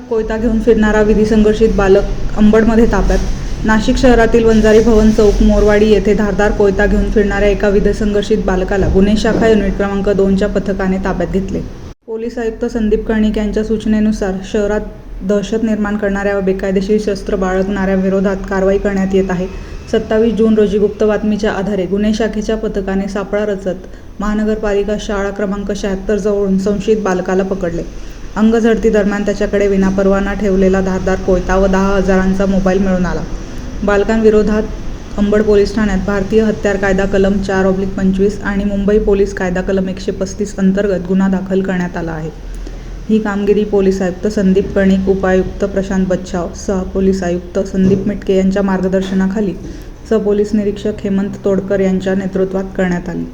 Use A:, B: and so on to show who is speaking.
A: कोयता घेऊन फिरणारा विधी संघर्षित बालक अंबडमध्ये ताब्यात. नाशिक शहरातील वंजारी भवन चौक मोरवाडी येथे धारदार कोयता घेऊन फिरणाऱ्या एका विधसंघर्षित बालकाला गुन्हे शाखा युनिट क्रमांक दोनच्या पथकाने ताब्यात घेतले. पोलीस आयुक्त संदीप कर्णिक यांच्या सूचनेनुसार शहरात दहशत निर्माण करणाऱ्या व बेकायदेशीर शस्त्र बाळगणाऱ्या विरोधात कारवाई करण्यात येत आहे. सत्तावीस जून रोजी गुप्त बातमीच्या आधारे गुन्हे शाखेच्या पथकाने सापळा रचत महानगरपालिका शाळा क्रमांक शहात्तर जवळून संशयित बालकाला पकडले. अंगझडती दरम्यान त्याच्याकडे विनापरवाना ठेवलेला धारदार कोयता व दहा हजारांचा मोबाईल मिळून आला. बालकांविरोधात अंबड पोलीस ठाण्यात भारतीय हत्यार कायदा कलम चार ऑब्लिक पंचवीस आणि मुंबई पोलीस कायदा कलम एकशे पस्तीस अंतर्गत गुन्हा दाखल करण्यात आला आहे. ही कामगिरी पोलीस आयुक्त संदीप कर्णिक उपायुक्त प्रशांत बच्छाव सहपोलीस आयुक्त संदीप मिटके यांच्या मार्गदर्शनाखाली सहपोलीस निरीक्षक हेमंत तोडकर यांच्या नेतृत्वात करण्यात आली.